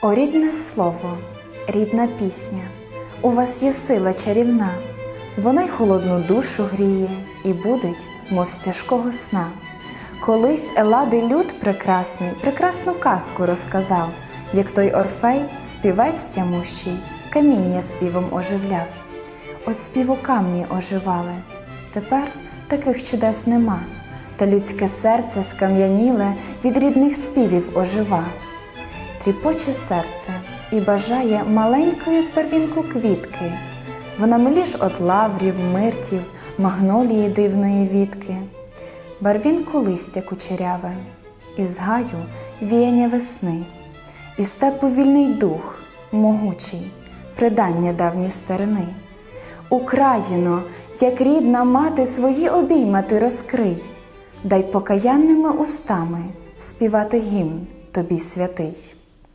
О, рідне слово, рідна пісня, у вас є сила чарівна, вона й холодну душу гріє і будить, мов з тяжкого сна. Колись Елади люд прекрасний, прекрасну казку розказав, як той Орфей, співець тямущий, каміння співом оживляв. От співу камні оживали, тепер таких чудес нема, та людське серце скам'яніле від рідних співів ожива. Тріпоче серце і бажає маленької з квітки. Вона миліш от лаврів, миртів, магнолії дивної вітки. Барвінку листя кучеряве, із гаю віяння весни, і степу вільний дух, могучий, придання давні старини. Україно, як рідна мати, свої обійма ти розкрий, дай покаянними устами співати гімн тобі святий.